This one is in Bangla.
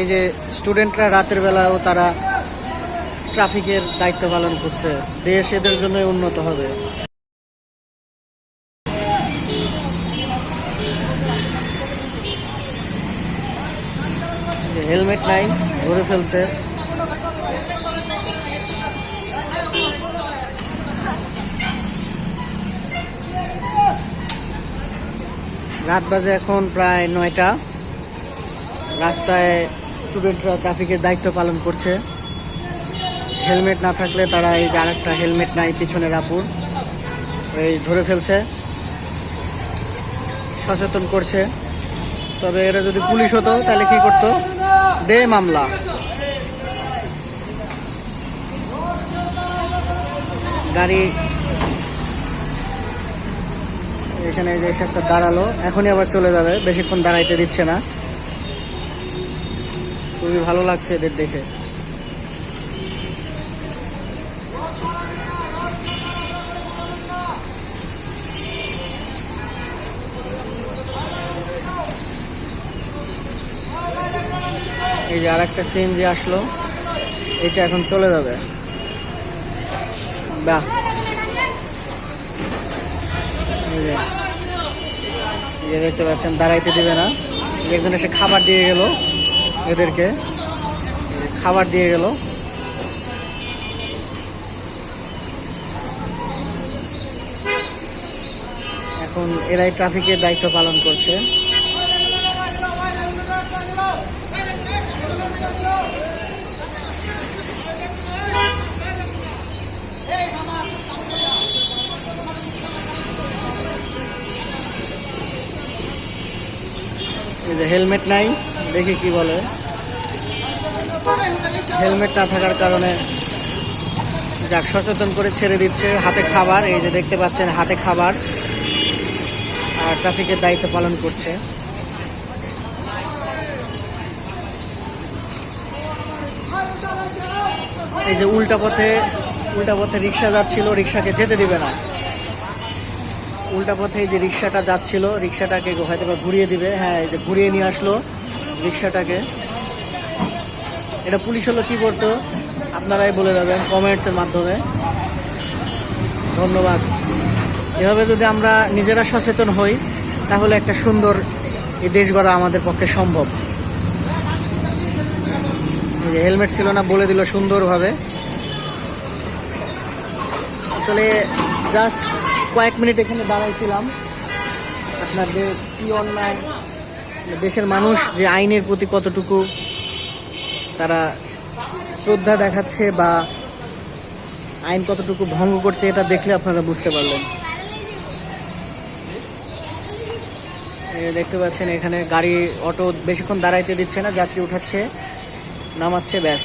এই যে স্টুডেন্টরা রাতের বেলাও তারা ট্রাফিকের দায়িত্ব পালন করছে। দেশ এদের জন্য উন্নত হবে। হেলমেট নাই, ধরে ফেলছে। রাত বাজে এখন প্রায় নয়টা। রাস্তায় স্টুডেন্টরা ট্রাফিকের দায়িত্ব পালন করছে। হেলমেট না থাকলে তারা এই যে আরেকটা হেলমেট নাই পিছনের আপুর। এই ধরে ফেলছে। সচেতন করছে। তবে এরা যদি পুলিশ হতো, তাহলে কি করতো? দে মামলা। গাড়ি এখানে যে একটা দাঁড়াল, এখনই আবার চলে যাবে। বেশিক্ষণ দাঁড়াইতে দিচ্ছে না। খুবই ভালো লাগছে এদের দেখে। এই যে আর একটা সিএনজি আসলো, এটা এখন চলে যাবে। বাহ। দেখতে পাচ্ছেন, দাঁড়াইতে দিবে না। একজন এসে খাবার দিয়ে গেল। এদেরকে খাবার দিয়ে গেল। এখন এরাই ট্রাফিকের দায়িত্ব পালন করছে। হেলমেট নাই। দেখি কি বলে। হেলমেট না থাকার কারণে যাক, সচেতন করে ছেড়ে দিচ্ছে। হাতে খাবার, এই যে দেখতে পাচ্ছেন, হাতে খাবার। আর ট্রাফিকের দায়িত্ব পালন করছে। এই যে উল্টা পথে উল্টা পথে রিক্সা যাচ্ছিল, রিক্সাকে যেতে দিবে না। উল্টা পথে যে রিক্সাটা যাচ্ছিল, রিক্সাটাকে হয়তো ঘুরিয়ে দিবে। হ্যাঁ এই যে ঘুরিয়ে নিয়ে আসলো। রিক্সাটাকে। এটা পুলিশ হলো কি করতো আপনারাই বলে দেবেন কমেন্টসের মাধ্যমে। ধন্যবাদ। এভাবে যদি আমরা নিজেরা সচেতন হই, তাহলে একটা সুন্দর এই দেশ গড়া আমাদের পক্ষে সম্ভব। যে হেলমেট ছিল না, বলে দিল সুন্দরভাবে। আসলে জাস্ট কয়েক মিনিট এখানে দাঁড়াইছিলাম। আপনাদের কি অন্যায় দেশের মানুষ যে আইনের প্রতি কতটুকু তারা শ্রদ্ধা দেখাচ্ছে বা আইন কতটুকু ভঙ্গ করছে, এটা দেখলে আপনারা বুঝতে পারলেন। দেখতে পাচ্ছেন, এখানে গাড়ি, অটো বেশিক্ষণ দাঁড়াইতে দিচ্ছে না, যাত্রী উঠাচ্ছে, নামাচ্ছে, ব্যাস।